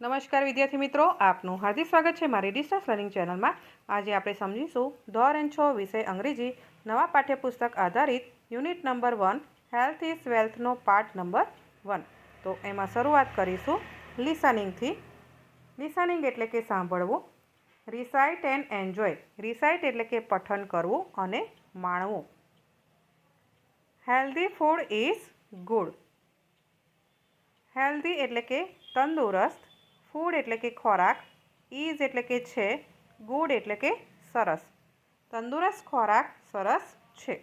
નમસ્કાર વિદ્યાર્થી મિત્રો, આપનું હાર્દિક સ્વાગત છે મારી ડિસ્ટન્સ લર્નિંગ ચેનલમાં. આજે આપણે સમજીશું ધોરણ છ વિષય અંગ્રેજી, નવા પાઠ્યપુસ્તક આધારિત unit number one, health is વેલ્થનો part number one. તો એમાં શરૂઆત કરીશું લિસનિંગથી. લિસનિંગ એટલે કે સાંભળવું, રિસાઇટ એન્ડ એન્જોય. રિસાઇટ એટલે કે પઠન કરવું અને માણવું. Healthy food is good. Healthy એટલે કે તંદુરસ્ત ફૂડ એટલે કે ખોરાક ઇઝ એટલે કે છે, ગુડ એટલે કે સરસ. તંદુરસ્ત ખોરાક સરસ છે.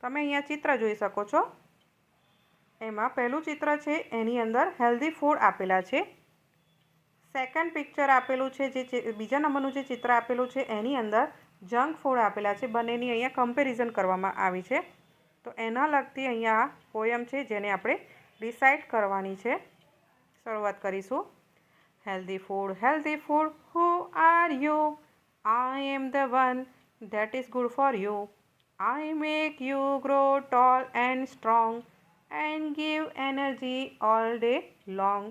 તમે અહીંયા ચિત્ર જોઈ શકો છો. એમાં પહેલું ચિત્ર છે, એની અંદર હેલ્ધી ફૂડ આપેલા છે. સેકન્ડ પિક્ચર આપેલું છે, જે બીજા નંબરનું જે ચિત્ર આપેલું છે, એની અંદર જંક ફૂડ આપેલા છે. બંનેની અહીંયા કમ્પેરિઝન કરવામાં આવી છે. તો એના લગતી અહીંયા પોયમ છે, જેને આપણે ડિસાઇડ કરવાની છે. શરૂઆત કરીશું. Healthy food healthy food who are you I am the one that is good for you I make you grow tall and strong and give energy all day long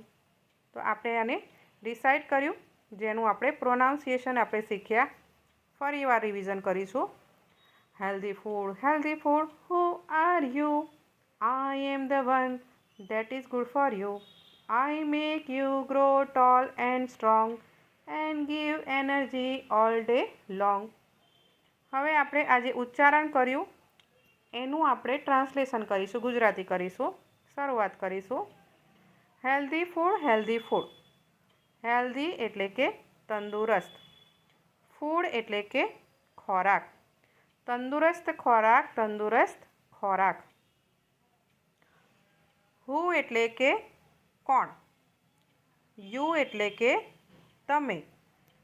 તો આપણે આને ડિસાઇડ કર્યું, જેનું આપણે પ્રોનાઉન્સિએશન આપણે શીખ્યા. ફરી વાર રિવિઝન કરીશું. Healthy food healthy food who are you I am the one that is good for you. I make you grow tall and strong and give energy all day long. હવે આપણે આજે ઉચ્ચારણ કર્યું. એનું આપણે ટ્રાન્સલેશન કરીશું, ગુજરાતી કરીશું. શરૂઆત કરીશું. Healthy food healthy food healthy એટલે કે તંદુરસ્ત. ફૂડ એટલે કે ખોરાક. તંદુરસ્ત ખોરાક તંદુરસ્ત ખોરાક. હુ એટલે કે કોણ? યુ એટલે કે તમે.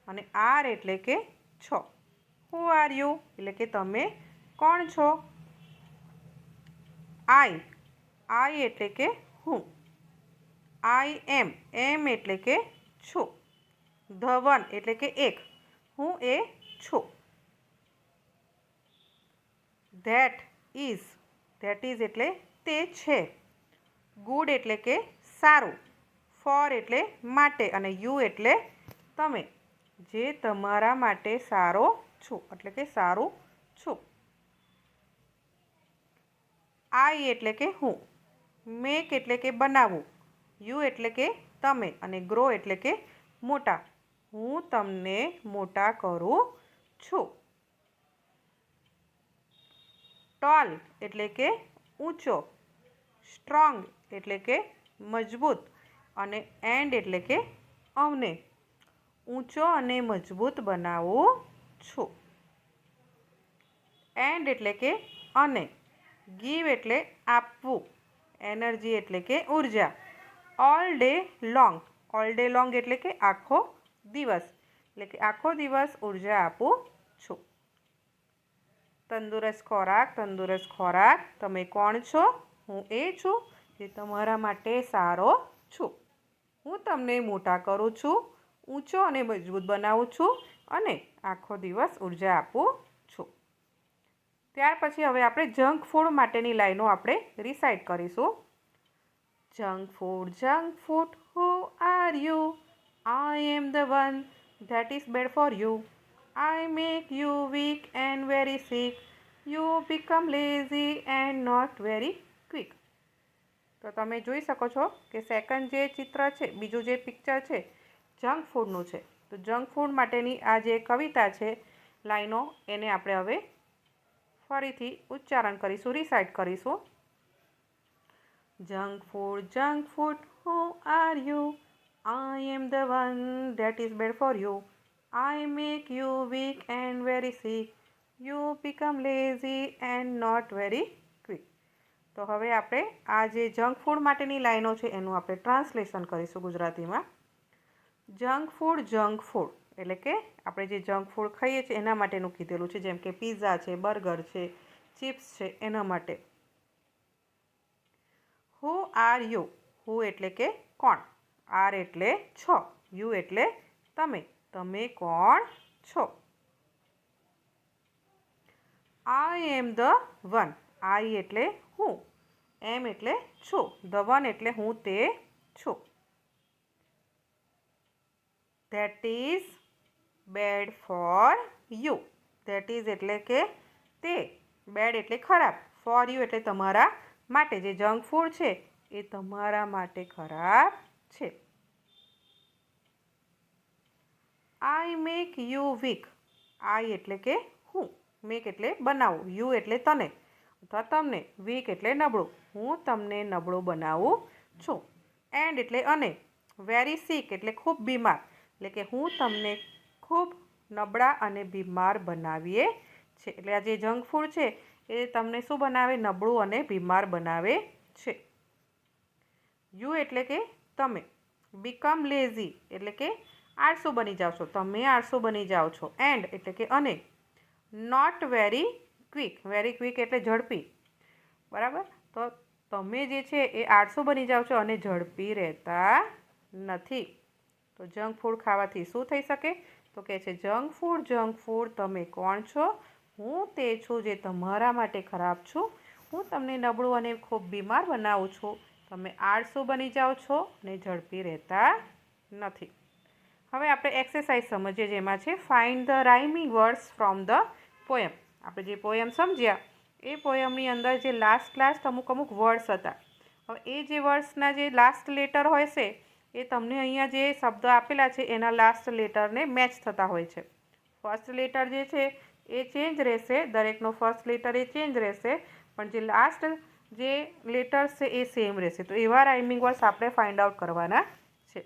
અને આર એટલે કે છો. હુ આર યુ એટલે કે તમે કોણ છો? આઈ. આઈ એટલે કે હું. આઈ એમ. એમ એટલે કે છું. ધ વન એટલે કે એક. હું એ છું. ધેટ ઇઝ ધેટ ઇઝ એટલે તે છે. ગુડ એટલે કે સારું. ફોર એટલે માટે અને યુ એટલે તમે. જે તમારા માટે સારો છું, એટલે કે સારું છું. આઈ એટલે કે હું. મેક એટલે કે બનાવવું. યુ એટલે કે તમે અને ગ્રો એટલે કે મોટા. હું તમને મોટા કરું છું. ટોલ એટલે કે ઊંચો. સ્ટ્રોંગ એટલે કે મજબૂત અને એન્ડ એટલે કે અમને ઊંચો અને મજબૂત બનાવું છું. એન્ડ એટલે કે અને. ગીવ એટલે આપવું. એનર્જી એટલે કે ઊર્જા. All day long all day long એટલે કે આખો દિવસ. એટલે કે આખો દિવસ ઊર્જા આપું છું. તંદુરસ્ત ખોરાક તંદુરસ્ત ખોરાક. તમે કોણ છો? હું એ છું. જે તમારા માટે સારો છું. હું તમને મોટા કરું છું, ઊંચો અને મજબૂત બનાવું છું અને આખો દિવસ ઊર્જા આપું છું. ત્યાર પછી હવે આપણે જંક ફૂડ માટેની લાઈનો આપણે રિસાઇડ કરીશું. Junk food junk food, who are you? I am the one that is bad for you. I make you weak and very sick. You become lazy and not very quick. તો તમે જોઈ શકો છો કે second જે ચિત્ર છે, બીજું જે પિક્ચર છે જંક ફૂડનું છે. તો જંક ફૂડ માટેની આ જે કવિતા છે, લાઈનો એને આપણે હવે ફરીથી ઉચ્ચારણ કરીશું રિસાઇટ કરીશું. Junk food junk food who are you I am the one that is bad for you I make you weak and very sick you become lazy and not very તો હવે આપણે આ જે જંક ફૂડ માટેની લાઈનો છે એનું આપણે ટ્રાન્સલેશન કરીશું ગુજરાતીમાં. જંક ફૂડ જંક ફૂડ એટલે કે આપણે જે જંક ફૂડ ખાઈએ છીએ એના માટેનું કીધેલું છે. જેમ કે પીઝા છે બર્ગર છે ચિપ્સ છે, એના માટે. હુ આર યુ હુ એટલે કે કોણ? આર એટલે છો. યુ એટલે તમે. તમે કોણ છો? આઈ એમ ધ વન આઈ એટલે હું, એમ એટલે છું ધ વન એટલે હું તે છું. That is bad for you that is એટલે કે તે. બેડ એટલે ખરાબ. ફોર યુ એટલે તમારા માટે. જે જંક ફૂડ છે, એ તમારા માટે ખરાબ છે. I make you weak I એટલે કે હું. મેક એટલે બનાવું. યુ એટલે તને. અથવા તમને વીક એટલે નબળું. હું તમને નબળું બનાવું છું. એન્ડ એટલે અને. વેરી સિક એટલે ખૂબ બીમાર. એટલે કે હું તમને ખૂબ નબળા અને બીમાર બનાવીએ છે. એટલે આ જે જંક ફૂડ છે, એ તમને શું બનાવે? નબળું અને બીમાર બનાવે છે. યુ એટલે કે તમે. બીકમ લેઝી એટલે કે આળસુ બની જાઓ છો. તમે આળસુ બની જાઓ છો. એન્ડ એટલે કે અને. Not very quick, very quick એટલે ઝડપી. બરાબર? તો તમે જે છે એ આળસુ બની જાઓ છો અને ઝડપી રહેતા નથી. તો જંક ફૂડ ખાવાથી શું થઈ શકે? તો કહે છે, જંક ફૂડ જંક ફૂડ, તમે કોણ છો? હું તે છું જે તમારા માટે ખરાબ છું. હું તમને નબળું અને ખૂબ બીમાર બનાવું છું. તમે આળસુ બની જાઓ છો અને ઝડપી રહેતા નથી. હવે આપણે એક્સરસાઇઝ સમજીએ, જેમાં છે find the rhyming words from the poem આપણે જે પોયમ સમજ્યા, એ પોયમની અંદર જે લાસ્ટ લાસ્ટ અમુક અમુક વર્ડ્સ હતા. હવે એ જે વર્ડ્સના જે લાસ્ટ લેટર હોય છે, એ તમને અહીંયા જે શબ્દ આપેલા છે, એના લાસ્ટ લેટરને મેચ થતા હોય છે. ફર્સ્ટ લેટર જે છે, એ ચેન્જ રહેશે, દરેકનો ફર્સ્ટ લેટર એ ચેન્જ રહેશે, પણ જે લાસ્ટ જે લેટર્સ છે, એ સેમ રહેશે. તો એવા રાઇમિંગ વર્ડ્સ આપણે ફાઇન્ડ આઉટ કરવાના છે.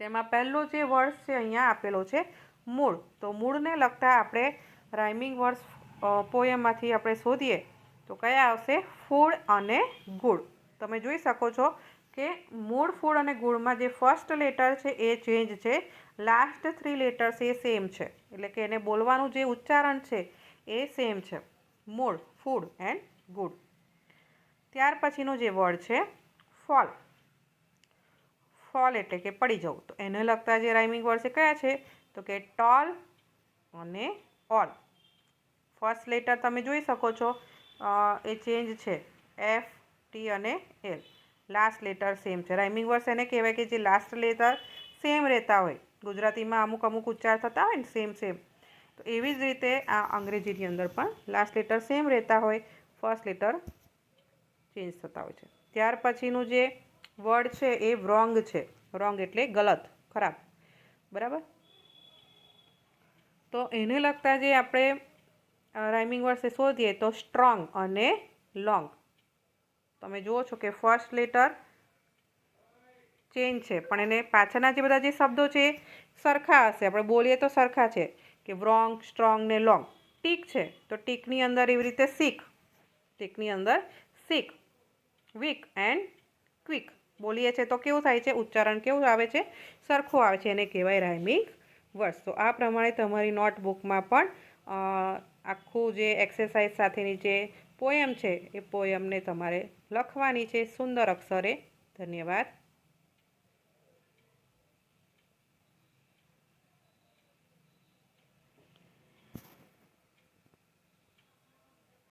તેમાં પહેલો જે વર્ડ છે, અહીંયા આપેલો છે, મૂળ. તો મૂળને લગતા આપણે રાઇમિંગ વર્ડ્સ પોયમમાંથી આપણે શોધીએ તો કયા આવશે? ફૂડ અને ગુડ. તમે જોઈ શકો છો કે મૂળ ફૂડ અને ગુળમાં જે ફર્સ્ટ લેટર છે એ ચેન્જ છે. લાસ્ટ થ્રી લેટર્સ એ સેમ છે. એટલે કે એને બોલવાનું જે ઉચ્ચારણ છે એ સેમ છે. મૂળ, ફૂડ એન્ડ ગુડ. ત્યાર પછીનો જે વર્ડ છે, ફોલ. ફોલ એટલે કે પડી જવું. તો એને લગતા જે રાઇમિંગ વર્ડ છે કયા છે? તો કે ટોલ અને ઓલ. ફર્સ્ટ લેટર તમે જોઈ શકો છો એ ચેન્જ છે. એફ ટી અને એલ લાસ્ટ લેટર સેમ છે. રાઇમિંગ વર્ષ એને કહેવાય કે જે લાસ્ટ લેટર સેમ રહેતા હોય. ગુજરાતીમાં અમુક અમુક ઉચ્ચાર થતા હોય ને સેમ સેમ તો એવી જ રીતે આ અંગ્રેજીની અંદર પણ લાસ્ટ લેટર સેમ રહેતા હોય ફર્સ્ટ લેટર ચેન્જ થતા હોય છે. ત્યાર પછીનું જે વર્ડ છે એ રોંગ છે. રોંગ એટલે ગલત. ખરાબ. બરાબર? તો એને લગતા જે આપણે રાઇમિંગ વર્ડ્સ શોધીએ તો સ્ટ્રોંગ અને લોંગ તમે જુઓ છો કે ફર્સ્ટ લેટર ચેન્જ છે, પણ એને પાછળના જે બધા જે શબ્દો છે સરખા હશે. આપણે બોલીએ તો સરખા છે કે વ્રોંગ સ્ટ્રોંગ ને લોંગ ટીક છે, તો ટીકની અંદર એવી રીતે શીખ ટીકની અંદર શીખ વીક એન્ડ ક્વિક બોલીએ છીએ તો કેવું થાય છે? ઉચ્ચારણ કેવું આવે છે? સરખું આવે છે. એને કહેવાય રાઇમિંગ વર્ડ્સ તો આ પ્રમાણે તમારી નોટબુકમાં પણ આખું જે એક્સરસાઇઝ સાથેની જે પોયમ છે, એ પોયમને તમારે લખવાની છે. સુંદર અક્ષરે. ધન્યવાદ.